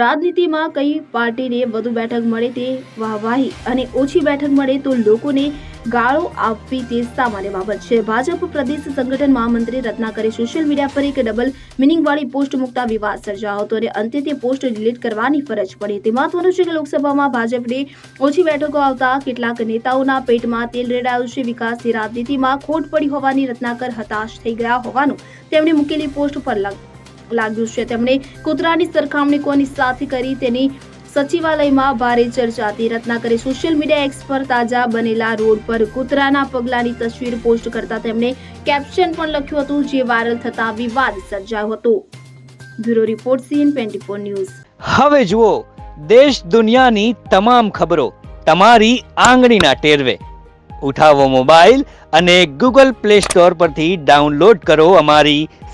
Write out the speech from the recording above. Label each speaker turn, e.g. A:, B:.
A: રાજનીતિમાં કઈ પાર્ટીને વધુ બેઠક મળે તે વાહવાહી અને ઓછી બેઠક મળે તો લોકોને ગાળો આપવી તે સામાન્ય બાબત છે. ભાજપ પ્રદેશ સંગઠન મહામંત્રી રત્નાકરે સોશિયલ મીડિયા પર એક ડબલ મિનિંગવાળી પોસ્ટ મૂકતા વિવાદ સર્જાયો હતો અને અંતે તે પોસ્ટ ડિલીટ કરવાની ફરજ પડી. તે મહત્વનું છે કે લોકસભામાં ભાજપને ઓછી બેઠકો આવતા કેટલાક નેતાઓના પેટમાં તેલ રેડાયું છે. વિકાસની રાજનીતિમાં ખોટ પડી હોવાની રત્નાકર હતાશ થઈ ગયા હોવાનું તેમણે મૂકેલી પોસ્ટ પર લાગ્યું છે. તેમણે કૂતરાની સરખામણી કોની સાથે કરી તેની સચિવાલયમાં ભારે ચર્ચા હતી. રત્નાકરે સોશિયલ મીડિયા એક્સ પર તાજા બનેલા રોડ પર કૂતરાના પગલાની તસવીર પોસ્ટ કરતા તેમણે કેપ્શન પણ લખ્યું હતું, જે વાયરલ થતા વિવાદ સર્જાયો હતો. Bureau report CN twenty news.
B: હવે જુઓ, દેશ દુનિયાની તમામ ખબરો તમારી આંગળીના ટેરવે. ઉઠાવો મોબાઈલ અને ગૂગલ પ્લે સ્ટોર પરથી ડાઉનલોડ કરો અમારી